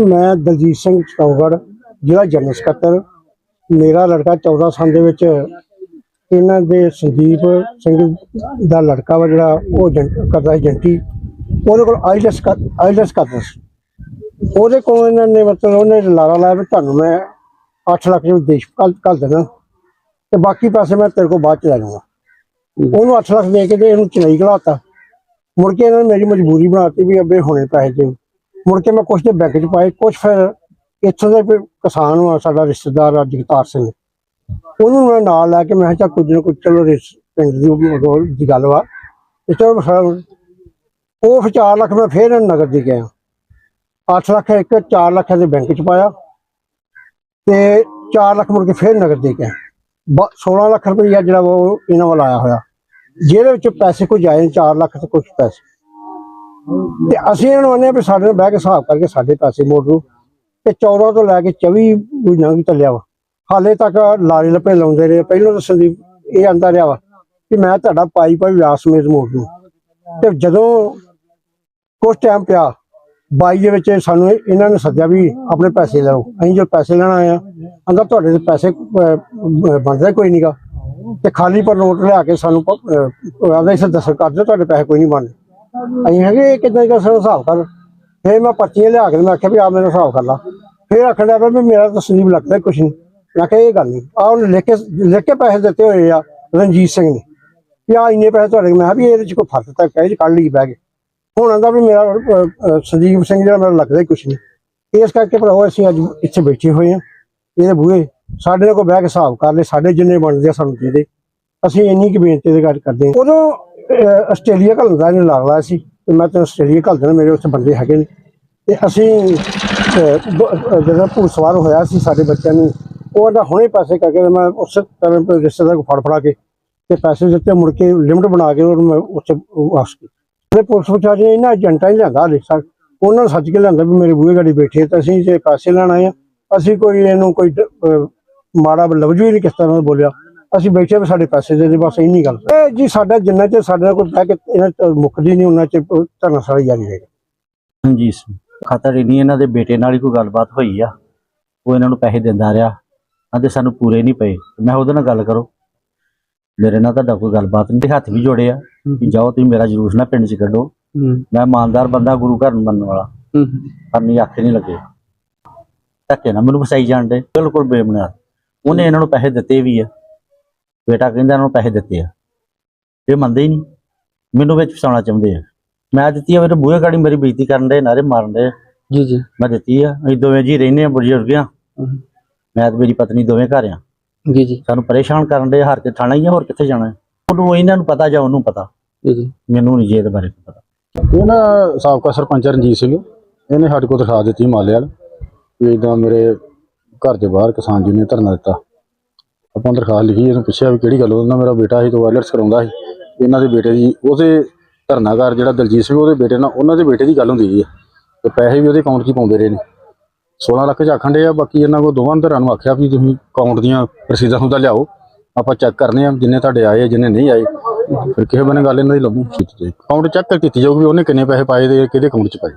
ਮੈਂ ਦਲਜੀਤ ਸਿੰਘ ਚੌਗੜ, ਜ਼ਿਲ੍ਹਾ ਜਨਰਲ ਸਕੱਤਰ। ਮੇਰਾ ਲੜਕਾ 14 ਸਾਲ ਦੇ ਵਿੱਚ, ਇਹਨਾਂ ਦੇ ਸੰਦੀਪ ਸਿੰਘ ਦਾ ਲੜਕਾ ਵਾ ਜਿਹੜਾ ਉਹ ਏਜੰਟ ਕਰਦਾ ਏਜੰਟੀ। ਉਹਦੇ ਕੋਲ ਆਈਲੈਸ ਆਈਲੈਸ ਕਰਦਾ ਸੀ। ਉਹਦੇ ਕੋਲ ਇਹਨਾਂ ਨੇ ਮਤਲਬ ਉਹਨੇ ਲਾਰਾ ਲਾਇਆ ਵੀ ਤੁਹਾਨੂੰ ਮੈਂ 8 ਲੱਖ ਦੇ ਦੇਸ਼ ਕੱਲ ਕੱਲ ਦੇਣਾ। ਤੇ ਬਾਕੀ ਪੈਸੇ ਮੈਂ ਤੇਰੇ ਕੋਲ ਬਾਅਦ ਚ ਲੈ ਲਵਾਂਗਾ ਉਹਨੂੰ 8 ਲੱਖ ਦੇ ਕੇ ਤੇ ਇਹਨੂੰ ਚੇਨਈ ਘਲਾਤਾ ਮੁੜ ਕੇ ਇਹਨਾਂ ਨੇ ਮੇਰੀ ਮਜਬੂਰੀ ਬਣਾਤੀ ਵੀ ਅੱਬੇ ਹੁਣੇ ਪੈਸੇ ਦੇ ਮੁੜ ਕੇ ਮੈਂ ਕੁਛ ਦੇ ਬੈਂਕ 'ਚ ਪਾਏ, ਕੁਛ ਫਿਰ ਇੱਥੋਂ ਦੇ ਕੋਈ ਕਿਸਾਨ ਆ, ਸਾਡਾ ਰਿਸ਼ਤੇਦਾਰ ਆ, ਜਗਤਾਰ ਸਿੰਘ। ਉਹਨੂੰ ਮੈਂ ਨਾਲ ਲੈ ਕੇ ਮੈਂ ਕਿਹਾ, ਚੱਲ ਕੁਝ ਨਾ ਕੁਝ, ਚਲੋ ਰਿਸ- ਪਿੰਡ ਦੀ ਉਹ ਦੀ ਗੱਲ ਵਾ। ਤੇ ਚਲੋ ਫਿਰ ਉਹ ਫਿਰ 4 ਲੱਖ ਮੈਂ ਫੇਰ ਨਗਰ ਦੀ ਦੇ ਕੇ 8 ਲੱਖ ਇੱਕ 4 ਲੱਖ ਦੇ ਬੈਂਕ 'ਚ ਪਾਇਆ। ਤੇ 4 ਲੱਖ ਮੁੜ ਕੇ ਫੇਰ ਨਗਰ ਦੇ ਗਿਆ ਆਇਆ। ਬ- 16 ਲੱਖ ਰੁਪਈਆ ਜਿਹੜਾ ਵਾ ਉਹ ਇਹਨਾਂ ਵੱਲ ਆਇਆ ਹੋਇਆ। ਜਿਹਦੇ ਵਿੱਚ ਪੈਸੇ ਕੁਝ ਆਏ 4 ਲੱਖ ਤੇ ਕੁਝ ਪੈਸੇ। ਤੇ ਅਸੀਂ ਇਹਨਾਂ ਨੂੰ ਆਨੇ ਵੀ ਸਾਡੇ ਨਾਲ ਬਹਿ ਕੇ ਹਿਸਾਬ ਕਰਕੇ ਸਾਡੇ ਪੈਸੇ ਮੋੜ ਦਿਓ। ਤੇ 14 ਤੋਂ ਲੈ ਕੇ 24 ਮਹੀਨਾ ਵੀ ਚੱਲਿਆ ਵਾ। ਹਾਲੇ ਤੱਕ ਲਾਰੇ ਲੱਪੇ ਲਾਉਂਦੇ ਰਹੇ। ਪਹਿਲਾਂ ਤਾਂ ਸੰਦੀਪ ਇਹ ਆਂਦਾ ਰਿਹਾ ਵਾ ਕਿ ਮੈਂ ਤੁਹਾਡਾ ਪਾਈ ਪਾਈ ਵਿਆਸ ਸਮੇਤ ਮੋੜ ਦੂੰ। ਤੇ ਜਦੋਂ ਕੁਝ ਟਾਈਮ ਪਿਆ, ਬਾਈ ਦੇ ਵਿੱਚ ਸਾਨੂੰ ਇਹਨਾਂ ਨੇ ਸੱਦਿਆ ਵੀ ਆਪਣੇ ਪੈਸੇ ਲਓ ਅਸੀਂ ਜੋ ਪੈਸੇ ਲੈਣ ਆਏ ਆ ਅੰਦਰ ਤੁਹਾਡੇ ਦੇ ਪੈਸੇ ਬਣਦਾ ਕੋਈ ਨਹੀਂਗਾ ਤੇ ਖਾਲੀ ਪਰ ਨੋਟ ਲਿਆ ਕੇ ਸਾਨੂੰ ਆਦਾ ਇਸ ਦੱਸ, ਕਰ ਦਿਓ, ਤੁਹਾਡੇ ਪੈਸੇ ਕੋਈ ਨਹੀਂ ਬਣਦੇ। ਅਸੀਂ ਹੈਗੇ ਕਿਦਾਂ ਦਾ ਹਿਸਾਬ ਕਰ ਫਿਰ ਮੈਂ ਪਰਚੀਆਂ ਲਿਆ ਕੇ ਮੈਂ ਆਖਿਆ ਵੀ ਆ ਮੇਰਾ ਹਿਸਾਬ ਕਰ ਲਾ। ਫਿਰ ਆਖਣ ਲੱਗਾ ਵੀ ਮੇਰਾ ਤਾਂ ਲੱਗਦਾ ਕੁਛ ਨਹੀਂ। ਮੈਂ ਕਿਹਾ ਇਹ ਗੱਲ ਨਹੀਂ। ਆ ਉਹਨੇ ਲਿਖ ਕੇ ਲਿਖ ਕੇ ਪੈਸੇ ਦਿੱਤੇ ਹੋਏ ਆ ਰਣਜੀਤ ਸਿੰਘ ਨੇ। ਵੀ ਆ ਇੰਨੇ ਪੈਸੇ ਤੁਹਾਡੇ ਮੈਂ ਵੀ ਇਹਦੇ ਚ ਕੋਈ ਫ਼ਰਕ ਤਾਂ ਕਹੇ ਕੱਢ ਲਈ ਬਹਿ ਕੇ ਹੁਣ ਆਂਦਾ ਵੀ ਮੇਰਾ ਸੰਜੀਵ ਸਿੰਘ ਜਿਹੜਾ ਮੇਰਾ ਲੱਗਦਾ ਕੁਛ ਨਹੀਂ। ਇਸ ਕਰਕੇ ਭਰਾਓ ਅਸੀਂ ਅੱਜ ਇੱਥੇ ਬੈਠੇ ਹੋਏ ਆ। ਇਹਦੇ ਬੂਹੇ ਸਾਡੇ ਨਾਲ ਕੋਈ ਬਹਿ ਕੇ ਹਿਸਾਬ ਕਰ ਲੈ ਸਾਡੇ ਜਿੰਨੇ ਬਣਦੇ ਆ ਸਾਨੂੰ ਦੇ ਦੇ। ਅਸੀਂ ਇੰਨੀ ਕੁ ਬੇਨਤੀ ਦੇ ਗੱਲ ਕਰਦੇ ਹਾਂ ਉਦੋਂ ਆਸਟ੍ਰੇਲੀਆ ਘੱਲਣ ਦਾ ਇਹਨੂੰ ਲਾਗਲਾ ਸੀ ਤੇ ਮੈਂ ਤਾਂ ਆਸਟ੍ਰੇਲੀਆ ਘੱਲ ਦੇਣਾ ਮੇਰੇ ਉੱਥੇ ਬੰਦੇ ਹੈਗੇ ਨੇ। ਤੇ ਅਸੀਂ ਜਦੋਂ ਭੂਤ ਸਵਾਰ ਹੋਇਆ ਸੀ ਸਾਡੇ ਬੱਚਿਆਂ ਨੂੰ, ਉਹ ਕਹਿੰਦਾ ਹੁਣੇ ਪੈਸੇ ਕਰਕੇ ਮੈਂ ਉਸ ਤਰ੍ਹਾਂ ਦੇ ਰਿਸ਼ਤੇਦਾਰ ਕੋ ਫੜ ਫੜਾ ਕੇ ਤੇ ਪੈਸੇ ਦਿੱਤੇ, ਮੁੜ ਕੇ ਲਿਮਟ ਬਣਾ ਕੇ ਉਹਨੂੰ ਮੈਂ ਉੱਥੇ ਵਾਪਸ ਤੇ ਪੁਲਿਸ ਵਿਚਾਰੀ ਨੇ ਇਹਨਾਂ ਏਜੰਟਾਂ ਹੀ ਲਿਆਂਦਾ ਹਲੇ ਉਹਨਾਂ ਨੂੰ ਸੱਚ ਕੇ ਲਿਆਂਦਾ ਵੀ ਮੇਰੇ ਬੂਹੇ ਗਾੜੀ ਬੈਠੇ ਤੇ ਅਸੀਂ ਜੇ ਪੈਸੇ ਲੈਣ ਆਏ ਆ, ਅਸੀਂ ਕੋਈ ਇਹਨੂੰ ਕੋਈ ਮਾੜਾ ਲਫ਼ਜ਼ ਵੀ ਨਹੀਂ ਕਿਸ ਤਰ੍ਹਾਂ ਦਾ ਬੋਲਿਆ। ਅਸੀਂ ਬੈਠੇ ਵੀ ਸਾਡੇ ਪੈਸੇ ਦੇ ਦੇ ਬਸ ਇੰਨੀ ਗੱਲ। ਇਹ ਜੀ ਸਾਡਾ ਜਿੰਨਾ ਚਿਰ ਸਾਡੇ ਨਾਲ ਕੋਈ ਬਹਿ ਕੇ ਇਹਨਾਂ ਤੋਂ ਮੁੱਕਦੀ ਨਹੀਂ ਉਹਨਾਂ ਚ ਧਰਨਾ ਸਾਰਾ ਜਾਰੀ ਰਹੇਗਾ। ਹਾਂਜੀ ਖਾਤਰ ਨਹੀਂ ਇਹਨਾਂ ਦੇ ਬੇਟੇ ਨਾਲ ਹੀ ਕੋਈ ਗੱਲਬਾਤ ਹੋਈ ਆ। ਉਹ ਇਹਨਾਂ ਨੂੰ ਪੈਸੇ ਦਿੰਦਾ ਰਿਹਾ ਕਹਿੰਦੇ ਸਾਨੂੰ ਪੂਰੇ ਨਹੀਂ ਪਏ। ਮੈਂ ਉਹਦੇ ਨਾਲ ਗੱਲ ਕਰੋ। ਮੇਰੇ ਨਾਲ ਤੁਹਾਡਾ ਕੋਈ ਗੱਲਬਾਤ ਨਹੀਂ। ਹੱਥ ਵੀ ਜੋੜੇ ਆ ਕਿ ਜਾਓ ਤੁਸੀਂ ਮੇਰਾ ਜਲੂਸ ਨਾ ਪਿੰਡ 'ਚ ਕੱਢੋ। ਮੈਂ ਇਮਾਨਦਾਰ ਬੰਦਾ ਗੁਰੂ ਘਰ ਨੂੰ ਮੰਨਣ ਵਾਲਾ। ਪਰ ਨਹੀਂ ਆਖੇ ਨਹੀਂ ਲੱਗੇ। ਧੱਕੇ ਨਾ ਮੈਨੂੰ ਫਸਾਈ ਜਾਂਦੇ ਬਿਲਕੁਲ ਬੇਬੁਨਿਆਦ ਉਹਨੇ ਇਹਨਾਂ ਨੂੰ ਪੈਸੇ ਦਿੱਤੇ ਵੀ ਆ। ਬੇਟਾ ਕਹਿੰਦਾ ਇਹਨਾਂ ਨੂੰ ਪੈਸੇ ਦਿੱਤੇ ਆ। ਇਹ ਮੰਨਦੇ ਹੀ ਨਹੀਂ। ਮੈਨੂੰ ਵਿੱਚ ਫਸਾਉਣਾ ਚਾਹੁੰਦੇ ਆ। ਮੈਂ ਦਿੱਤੀ ਆ ਮੇਰੇ ਬੂਹੇ ਗਾੜੀ ਮੇਰੀ ਬੇਇੱਜ਼ਤੀ ਕਰਨ ਦੇ ਨਾਰੇ ਮਾਰਨ ਦੇ। ਜੀ ਜੀ। ਮੈਂ ਦਿੱਤੀ ਆ। ਅਸੀਂ ਦੋਵੇਂ ਜੀ ਰਹਿੰਦੇ ਆ ਬਜ਼ੁਰਗ ਆ। ਮੈਂ ਤੇ ਮੇਰੀ ਪਤਨੀ ਦੋਵੇਂ ਘਰ ਆ। ਜੀ ਜੀ। ਸਾਨੂੰ ਪਰੇਸ਼ਾਨ ਕਰਨ ਦੇ ਹਰ ਕੇ ਥਾਣਾ ਹੀ ਆ ਹੋਰ ਕਿੱਥੇ ਜਾਣਾ? ਉਹਨੂੰ ਇਹਨਾਂ ਨੂੰ ਪਤਾ ਜਾਂ ਉਹਨੂੰ ਪਤਾ? ਜੀ ਜੀ। ਮੈਨੂੰ ਨਹੀਂ ਜੇ ਇਹਦੇ ਬਾਰੇ ਪਤਾ। ਇਹ ਨਾ ਸਾਬਕਾ ਸਰਪੰਚ ਰਣਜੀਤ ਸਿੰਘ ਇਹਨੇ ਸਾਡੇ ਕੋਲ ਦਿਖਾ ਦਿੱਤੀ ਮਾਲੇ ਵਾਲ ਵੀ ਇਦਾਂ ਮੇਰੇ ਘਰ ਦੇ ਬਾਹਰ ਕਿਸਾਨ ਜੀ ਨੇ ਧਰਨਾ ਦਿੱਤਾ। ਆਪਾਂ ਦਰਖਾਸਤ ਲਿਖੀ, ਇਹਨੂੰ ਪੁੱਛਿਆ ਵੀ ਕਿਹੜੀ ਗੱਲ ਉਹਨਾਂ ਮੇਰਾ ਬੇਟਾ ਸੀ, ਤੋਂ ਵਾਇਲਟਸ ਕਰਾਉਂਦਾ ਸੀ ਇਹਨਾਂ ਦੇ ਬੇਟੇ ਦੀ, ਉਹਦੇ ਧਰਨਾਕਾਰ ਜਿਹੜਾ ਦਲਜੀਤ ਸਿੰਘ, ਉਹਦੇ ਬੇਟੇ ਨਾਲ, ਉਹਨਾਂ ਦੇ ਬੇਟੇ ਦੀ ਗੱਲ ਹੁੰਦੀ ਹੈ ਤੇ ਪੈਸੇ ਵੀ ਉਹਦੇ ਅਕਾਊਂਟ 'ਚ ਹੀ ਪਾਉਂਦੇ ਰਹੇ ਨੇ। 16 ਲੱਖ 'ਚ ਆਖਣ ਦੇ ਆ, ਬਾਕੀ ਇਹਨਾਂ ਕੋਲ ਦੋਵਾਂ ਧਰਾਂ ਨੂੰ ਆਖਿਆ ਵੀ ਤੁਸੀਂ ਅਕਾਊਂਟ ਦੀਆਂ ਰਸੀਦਾਂ ਹੁੰਦਾ ਲਿਆਓ, ਆਪਾਂ ਚੈੱਕ ਕਰਨੇ ਆ ਜਿੰਨੇ ਤੁਹਾਡੇ ਆਏ ਆ, ਜਿੰਨੇ ਨਹੀਂ ਆਏ। ਫਿਰ ਕਿਸੇ ਬੰਨੇ ਗੱਲ ਇਹਨਾਂ ਦੀ ਲੱਭੂ। ਅਕਾਊਂਟ ਚੈੱਕ ਕੀਤੀ ਜਾਊਗੀ, ਉਹਨੇ ਕਿੰਨੇ ਪੈਸੇ ਪਾਏ ਤੇ ਕਿਹਦੇ ਅਕਾਊਂਟ 'ਚ ਪਾਏ।